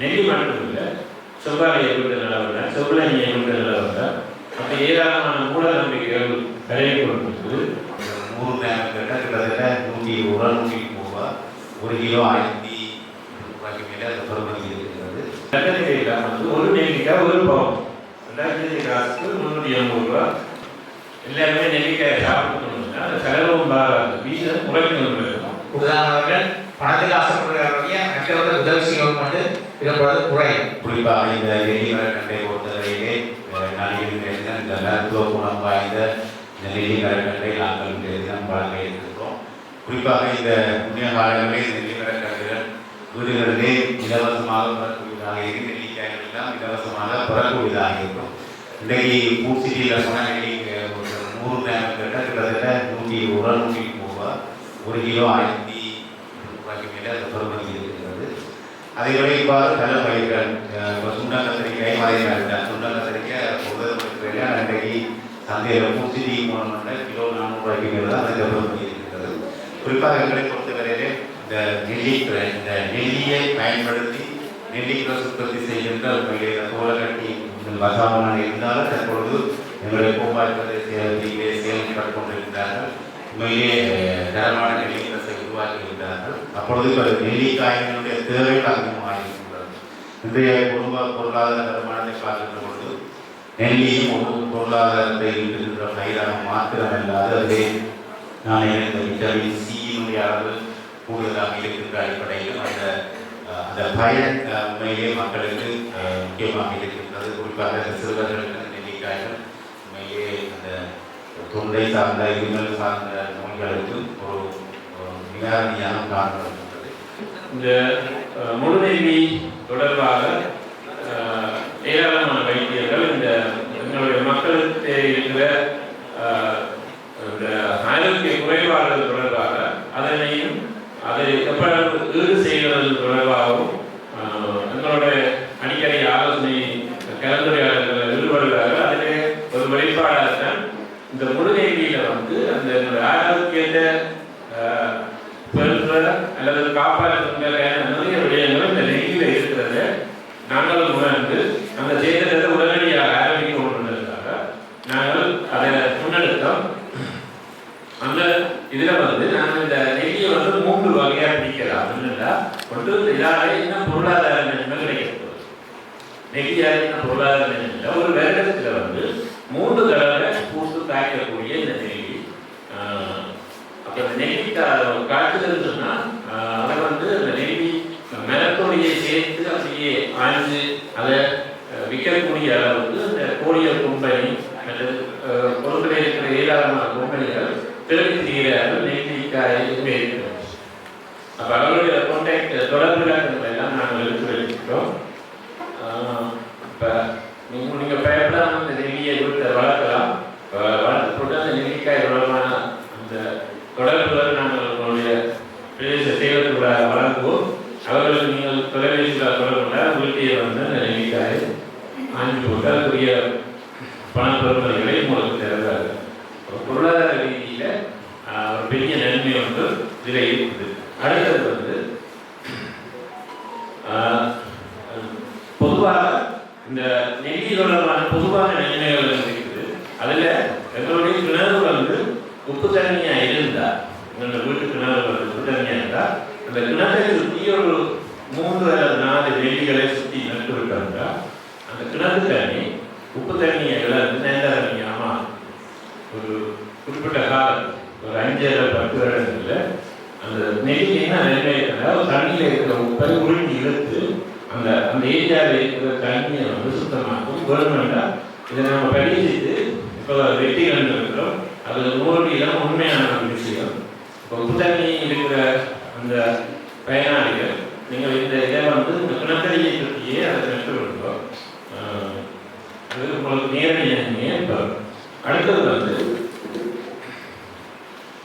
நெல்லி மட்டும் இல்லை. செவ்வாழையை கொண்டு நிலவர செவ்வழனியை கொண்டு நிலவர மற்ற ஏராளமான மூட நம்பிக்கைகள் கரையை கொண்டிருக்குது நூறு கிராம் கேட்டால் கிட்டத்தட்ட நூற்றி இருபது ரூபா நூற்றி ரூபா ஒரு கிலோ ஆயிரத்தி ரூபாய்க்கு மேலே அந்த பருமதி இருக்கிறது. நெல்லிக்காயில் வந்து ஒரு நெல்லிக்காய் ஒரு பவுன். ரெண்டாயிரத்தி காசுக்கு முந்நூற்றி எண்பது ரூபா. எல்லாருமே நெல்லிக்காயை சாப்பிடணும்னா செலவும் பாராது வீதம் குறைக்கணும் உதாரணமாக பணத்துக்கு ஆசைப்படுறவங்க மற்றவர்கள் உதவி செய்யவும் கொண்டு இதன்பொழுது குறையும். குறிப்பாக இந்த நெல்லிமர கண்டை பொறுத்தவரையிலே நலிகின்ற இந்த மருத்துவ குணம் வாய்ந்த இந்த நெல்லிமர கண்டை நாங்கள் இன்றைய தினம் வழங்க இருக்கிறோம் குறிப்பாக இந்த புண்ணிய காலங்களில் இந்த நெல்லிமர கண்டுகள் வீடுகளிலே இலவசமாக பெறக்கூடியதாக இருக்கு நெல்லிக்காய்கள் எல்லாம் இலவசமாக பெறக்கூடியதாக இருக்கும். இன்றைக்கு பூச்சிட்டியில் சொன்ன நெல்லி ஒரு நூறு கிராம் கிட்ட கிட்டத்தட்ட நூற்றி இருபது நூற்றி முப்பது ரூபா ஒரு கிலோ ஆயிரத்தி ரூபாய்க்கு மேலே இருக்கிறது அதை இவ்வாறு பல பயிர்கள் அஹ், இப்போ சுண்டல் கத்திரிக்காய் மாதிரி தான் சுண்டல் கத்திரிக்காய் உதவி அன்றைக்கு சந்தையில் பூச்சிடி மூலம் கிலோ நானூறுரூவாய்க்கு மேலே தான் அந்த பருமதி இருக்கிறது குறிப்பாக எங்களை பொறுத்தவரையிலே இந்த நெல்லி இந்த நெல்லியை பயன்படுத்தி நெல்லிக்கிற உற்பத்தி செய்கின்ற உண்மையிலே சோழகட்டி கட்டி வசாமனாக இருந்தாலும் தற்பொழுது எங்களுடைய கோபால் பிரதேசத்திலே செயல்பட்டு கொண்டிருக்கிறார்கள் உண்மையிலே தரமான நெல்லிக்கரசை உருவாக்கியிருக்கிறார்கள். அப்பொழுது இப்போ நெல்லிக்காயினுடைய தேவைகள் அதிகமாக இருக்கின்றது இன்றைய குடும்ப பொருளாதார வருமானத்தை பார்க்கின்ற பொழுது நெல்லியும் ஒரு பொருளாதாரத்தை ஈட்டுகின்ற பயிராக மாத்திரமல்லாது அதே நான் இந்த விட்டமின் சியினுடைய அளவு கூடுதலாக இருக்கின்ற அடிப்படையில் அந்த அந்த பயன் உண்மையிலே மக்களுக்கு முக்கியமாக இருக்கின்றது. குறிப்பாக சிறுவர்களுக்கு நெல்லிக்காய்கள் உண்மையிலே அந்த தொண்டை சார்ந்த இருமல் சார்ந்த நோய்களுக்கு ஒரு ஒரு காரணம் இந்த அஹ், தொடர்பாக ஏராளமான வைத்தியர்கள் இந்த எங்களுடைய மக்களுக்கு இருக்கிற இந்த ஆரோக்கிய குறைபாடுகள் தொடர்பாக அதனையும் அதை எவ்வளவு ஈடு செய்வது தொடர்பாகவும் அஹ், எங்களுடைய அடிக்கடி ஆலோசனை கலந்துரையாடல்களில் ஈடுபடுகிறார்கள் அதிலே ஒரு வெளிப்பாடாகத்தான் இந்த முழுநெல்லியில வந்து அந்த ஆரோக்கியத்தை அல்லது நிறைய விடயங்கள் இந்த நெய்யில் இருக்கிறத. நாங்கள் உணர்ந்து அந்த சேதத்தை உடனடியாக ஆரம்பிக்க கொண்டிருந்ததுக்காக நாங்கள் அதை முன்னெடுத்தோம். அந்த இதுல வந்து நாங்கள் இந்த நெல்லியை வந்து மூன்று வகையாக பிடிக்கலாம் என்னன்னா ஒன்று இதால என்ன பொருளாதார நன்மை கிடைக்கிறது நெய்யால என்ன பொருளாதார நன்மை ஒரு வருடத்தில் வந்து மூன்று தடவை பூத்து காய்க்கக்கூடிய இந்த நெல்லி. ஆஹ், இந்த நெல்லிக்காய் காய்ச்சல் அப்படியே அதை அஹ், விற்கக்கூடிய அளவுக்கு ஒரு அஞ்சு பத்து வருடங்களில் அந்த நெல்லி என்ன நன்மை தண்ணியில் இருக்கிற உப்பை உருட்டி இழுத்து அந்த அந்த ஏரியாவில் இருக்கிற தண்ணியை வந்து சுத்தமாக்கும். கவர்மெண்ட்டாக இதை நம்ம பரிசீலித்து இப்போ வெட்டி கண்டிருக்கிறோம். அது நூறு உண்மையான ஒரு விஷயம். இப்போ உப்பு இருக்கிற அந்த பயனாளிகள் நீங்கள் இந்த இதை வந்து இந்த கிணத்தடியை சுற்றியே அதை நட்டு அது உங்களுக்கு நேரடியாக அடுத்தது வந்து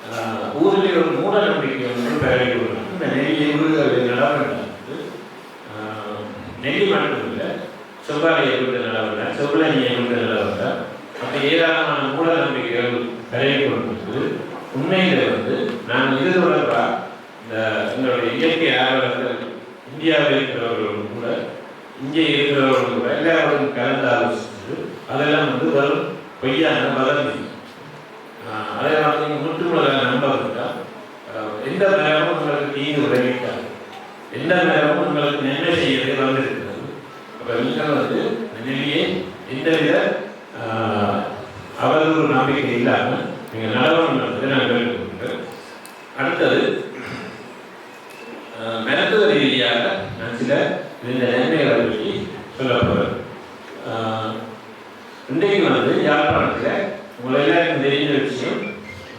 ஆஹ், ஊரிலே ஒரு மூட நம்பிக்கை ஒன்று பரவி உள்ளது இந்த நெல்லியை வீடுகளில் நடவடிக்கை நெல்லி மட்டும் இல்லை செவ்வாழையை கொண்டு நிலவர செவ்வழனியை கொண்டு நிலவர மற்ற ஏராளமான மூட நம்பிக்கைகள் பரவி கொண்டிருக்குது உண்மையில வந்து நான் இது தொடர்பா இந்த எங்களுடைய இயற்கை ஆர்வலர்கள் இந்தியாவில் இருக்கிறவர்களும் கூட இங்கே இருக்கிறவர்களும் கூட எல்லாரும் கலந்து ஆலோசிச்சு அதெல்லாம் வந்து வரும் பொய்யான வதந்தி அதெல்லாம் வந்து நீங்கள் முற்றுமுழுதாக நம்ப எந்த நேரமும் உங்களுக்கு தீங்கு விளைவிக்காது. எந்த நேரமும் உங்களுக்கு நன்மை செய்யவே வந்திருக்கிறது அப்போ நீங்கள் வந்து நெல்லியே எந்தவித அவதூறு நம்பிக்கை இல்லாமல் நீங்கள் நடவடிக்கை நடத்துவதை நான் கேட்டுக்கொள்கிறேன் அடுத்தது மருத்துவ ரீதியாக நான் சில இந்த நன்மைகளை பற்றி சொல்ல போகிறேன் இன்றைக்கு வந்து யாழ்ப்பாணத்தில் உங்கள் எல்லாருக்கும் தெரிஞ்ச விஷயம்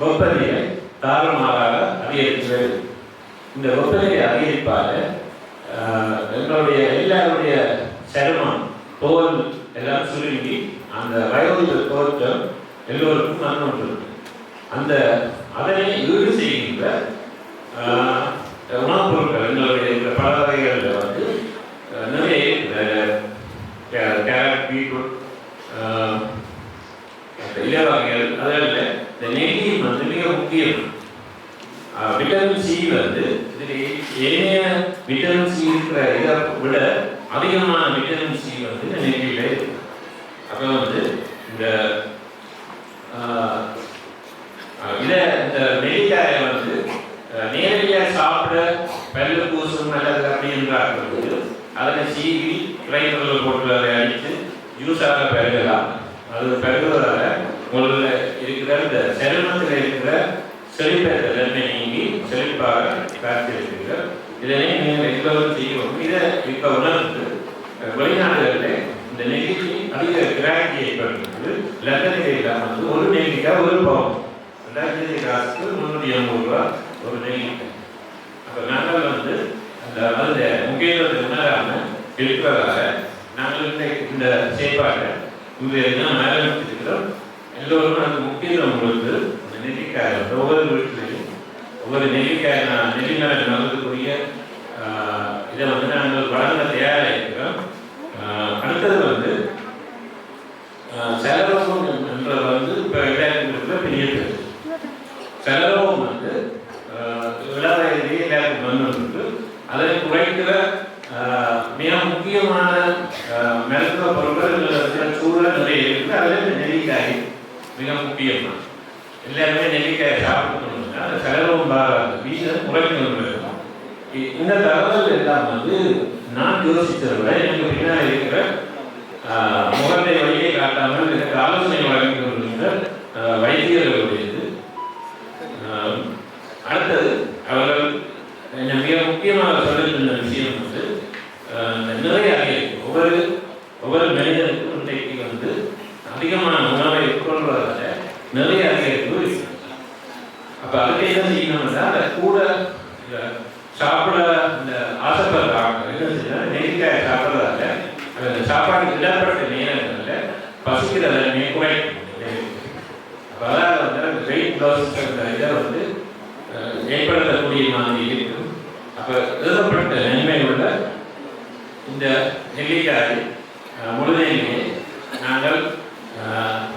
வெப்பநிலை தாறுமாறாக அதிகரிக்கிறது. இந்த வெப்பநிலை அதிகரிப்பால் எங்களுடைய எல்லாருடைய சருமம் தோல் எல்லாம் சுருங்கி அந்த வயோதிக தோற்றம் எல்லோருக்கும் நன்மை அந்த அதனை ஈடு செய்கின்ற ஆஹ், உணவுப் பொருட்கள் எங்களுடைய இந்த பல வகைகளில் வந்து ஆஹ், நிறைய இருக்கிறது. கே- கேரட் பீட்ரூட் ஆஹ், இலை வகைகள் அதில் இந்த நெல்லி வந்து மிக முக்கியம் ஆஹ், விட்டமின் சி வந்து இதில் ஏனைய விட்டமின் சி இருக்கிற இதை விட அதிகமான விட்டமின் சி வந்து இந்த நெல்லியில் இருக்கு அப்போ வந்து இந்த ஆஹ், ஆஹ், இதை இந்த நெல்லிக்காயை வந்து ஆஹ், நேரடியாக சாப்பிட பல்லு பூசும் அல்லது அப்படின்றார்கள் வந்து அதனை சீவி கிரைண்டரில் போட்டு அதை அடித்து ஜூஸாக பெருகலாம் அது பெருகுவதால உங்களில் இருக்கிற இந்த செருமத்தில் இருக்கிற செழிப்பற்ற தன்மை நீங்கி செழிப்பாக காத்திருக்கிறீர்கள் இதனை நீங்கள் எல்லோரும் செய்யணும் இதை இப்போ உணர்ந்து அஹ், வெளிநாடுகளில் இந்த நெல்லிக்கு அதிக கிராக்கியை ஏற்படுகிறது லண்டனில் இல்லாமல் ஒரு நெல்லிக்காய் ஒரு பவுன். ரெண்டாயிரத்தி காசுக்கு முந்நூற்றி எண்பது ரூபா ஒரு நெகிழ்ச்சி. அப்போ நாங்கள் வந்து அந்த அந்த முக்கியத்துவத்தை உணராமல் இருக்கிறதால நாங்கள் இந்த இந்த செயற்பாட்டை இந்த இதெல்லாம் ஆரம்பிச்சிருக்கிறோம். எல்லோரும் அந்த முக்கியத்துவம் கொடுத்து அந்த ஒவ்வொரு வீட்டிலையும் ஒரு நெல்லிக்காய் நான் நெல்லிக்காய் நடந்ததுக்குரிய ஆஹ், இதை வந்து நாங்கள் வழங்க தயாராக இருக்கிறோம். ஆஹ், அடுத்தது வந்து ஆஹ், செலவகம் என்ற வந்து இப்போ விளையாட்டுகளுக்குள்ள பெரிய பேர். செலவகம் வந்து ஆஹ், எல்லாருக்கும் வந்துருக்கு அதை குறைக்கிற ஆஹ், மிக முக்கியமான ஆஹ், மருத்துவ பொருட்கள் சூழல் நிறைய இருக்குது. அதில் நெல்லிக்காய் மிக முக்கியமான எல்லாருமே நெல்லிக்காயை சாப்பிடும் செலவும் பாராது குறைந்து குறைக்கணும் இந்த தகவல் எல்லாம் வந்து நான் யோசித்ததை விட எனக்கு பின்னாடி அப்போ அதுக்கு என்ன செய்யணும்னா அந்த கூட சாப்பிட இந்த ஆசைப்படுறாங்க. நெல்லிக்காய் சாப்பிட்றதால அந்த சாப்பாடு இடப்பட்ட நேரங்களில் பசிக்கிற தன்மையை குறைக்கும் அப்போ வந்து அந்த வெயிட் லாஸ் இதை வந்து ஏற்படுத்தக்கூடிய மாதிரி இருக்கும். அப்போ எழுதப்பட்ட நன்மை உள்ள இந்த நெல்லிக்காய் முழுநெல்லியை நாங்கள்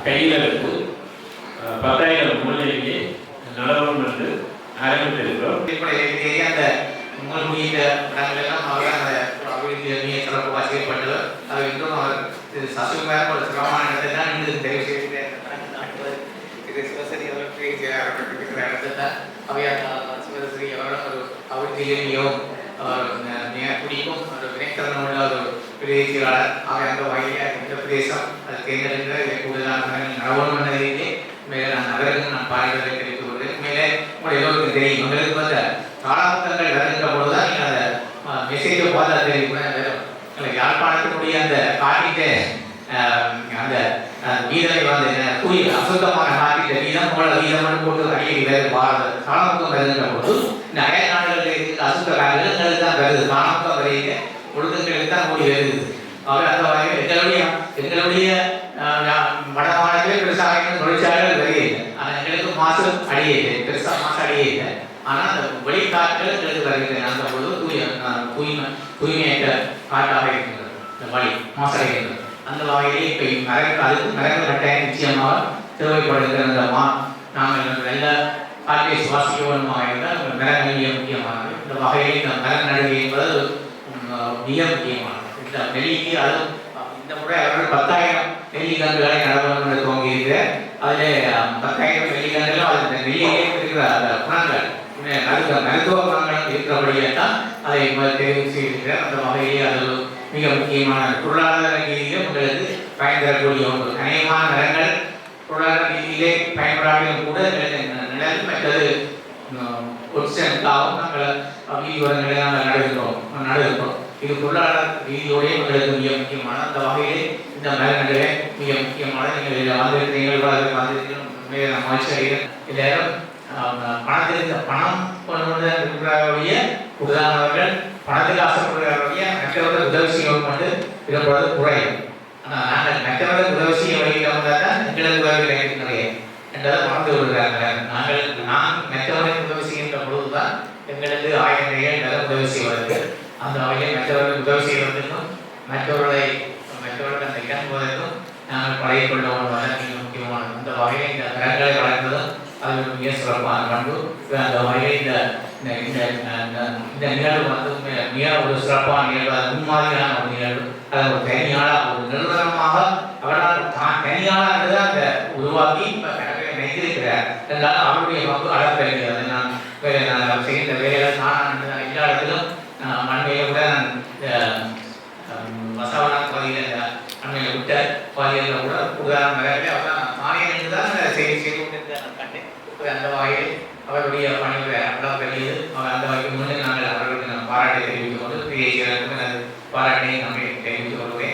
கையில் எடுத்து பத்தாயிரம் வந்து என்று ஆரம்பித்திருக்கிறோம் அடிப்படையிலேயே அந்த உங்கள் மீத இடங்கள் அவர் அந்த அபிவிருத்தி சிறப்பாக செய்யப்பட்டது அது இன்னும் அவர் இது ஒரு சிரமமான இடத்தை தான் இன்னும் தெரிவு செய்திருக்கிறார் இது சிவசரி அவர்களுக்கு ஆரம்பித்திருக்கிற இடத்தை தான். அவையார் சிவசரி அவர்களும் ஒரு அபிவிருத்தி ஒரு வினைத்திறன் உள்ள ஒரு பிரதேசியாளர் அந்த வகையில் இந்த பிரதேசம் அது கூடுதலாக நடவடிக்கை மேலே நான் நகருக்கு நான் தெரிவித்துக் உங்களுடைய எல்லோருக்கும் தெரியும். உங்களுக்கு வந்து காலாபுத்தங்கள் வருகின்ற பொழுதுதான் நீங்கள் அந்த மெசேஜை பார்த்து அது தெரியும் கூட யாழ்ப்பாணத்தினுடைய அந்த காட்டிட்டு அந்த வீதனை வந்து என்ன, தூய் அசுத்தமான காட்டிட்ட வீதம் உங்களோட வீதம் போட்டு அடிக்கடி வேறு பாரத காலாமுகம் வருகின்ற பொழுது நிறைய நாடுகளில் இருக்கிற அசுத்த காலங்கள் தான் வருது காலாமுகம் வரையில ஒழுங்குகளுக்கு தான் கூடி வருது அவர் அந்த வகையில் எங்களுடைய எங்களுடைய வடமாநில விவசாயிகள் தொழிற்சாலைகள் வருகை இல்லை ஆனால் எங்களுக்கு மாசு அடியே இல்லை பெருசாக மாசு அடியே இல்லை ஆனால் அந்த வெளிக்காற்றுகள் எங்களுக்கு வருகிறது. அந்த பொழுது தூய தூய்மை தூய்மையற்ற காற்றாக இருக்கின்றது. இந்த வழி மாசடைகின்றது. அந்த வகையிலே இப்போ மரங்கள் அதுக்கு மரங்கள் கட்டாயம் நிச்சயமாக தேவைப்படுகிற அந்த மா நாங்கள் நல்ல காற்றை சுவாசிக்க வேண்டுமாக இருந்தால் மரங்கள் மிக முக்கியமானது. இந்த வகையில் இந்த மர நடுகை என்பது மிக முக்கியமானது. இந்த நெல்லிக்கு அதுவும் இந்த முறை அவர்கள் பத்தாயிரம் நெல்லிக்கன்றுகளை நடவடிக்கை என்று அதில் பத்தாயிரம் நெல்லிக்கன்றுகளும் அது வெளியே இருக்கிற அந்த குணங்கள் நடுத்த மருத்துவ மருத்துவ குணங்களும் இருக்கிறபடியே தான் அதை முதல் தெரிவு செய்திருக்கிறார் அந்த வகையிலே அது மிக முக்கியமான பொருளாதார ரீதியிலே உங்களுக்கு பயன் தரக்கூடிய ஒன்று அநேகமான நிலங்கள் பொருளாதார ரீதியிலே பயன்படாமலும் கூட நிழல் மற்றது ஒட்சனுக்காகவும் நாங்கள் வீடுகளை நாங்கள் நடுகிறோம் நடுகிறோம் இது பொருளாதார ரீதியோடய உங்களுக்கு மிக முக்கியமான அந்த வகையிலே இந்த மரங்களே மிக முக்கியமான நீங்கள் இதில் வந்திருக்கிறீர்கள் வளர்ந்து வந்திருக்கிறோம் உண்மையிலே நான் மகிழ்ச்சி எல்லாரும் பணத்திற்கு பணம் கொண்டு உதாரணவர்கள் பணத்துக்கு ஆசைப்படுகிறவருடைய மற்றவர்கள் உதவி செய்வோம் கொண்டு விடப்படுவது குறையும் ஆனால் நாங்கள் மற்றவர்கள் உதவி செய்ய வழியில் தான் எங்களுக்கு உதவி கிடைக்கின்றன என்றதை மறந்து விடுகிறாங்க நாங்கள் நான் மற்றவர்களுக்கு உதவி செய்கின்ற பொழுதுதான் எங்களுக்கு ஆயிரம் நல்ல உதவி செய்வதற்கு. அந்த வகையில் மற்றவர்களுக்கு உதவி செய்வதற்கும் மற்றவர்களை மற்றவர்கள் நாங்கள் பழகிக் கொள்ள வேண்டும் மிக முக்கியமானது அந்த வகையில் இந்த கரங்களை வளர்ப்பதும் அது ஒரு மிக சிறப்பான பண்பு. அந்த வகையை இந்த இந்த நிகழ்வு வந்து மிக- ஒரு சிறப்பான நிகழ்வு அது முன்மாதிரியான ஒரு நிகழ்வு. அது ஒரு தனியாளாக ஒரு நிறுவனமாக அவரால் தான் தனியாளாக தான் அந்த உருவாக்கி இப்போ கடற்கரை நினைத்திருக்கிறார். இருந்தாலும் அவருடைய பங்கு அளப்பெறுகிறது நான் நான் செய்கின்ற வேலைகள் நான் எல்லா இடத்திலும் நான் மண்மையை விட நான் இந்த மசாவனா நீங்கள் விட்டார் பாலியலில் கூட உதாரணம் நிறையவே அவர் நானே தான் செய்தி செய்து கொண்டிருந்த நான் கண்டேன் அந்த வகையில் அவருடைய பணிகள் அவ்வளோ பெரியது அவர் அந்த வகையில் முன்னே நாங்கள் அவர்களுக்கு நான் பாராட்டை தெரிவித்துக் கொண்டு பிஎஸ்சி பாராட்டை நம்மை தெரிவித்துக் கொள்வேன்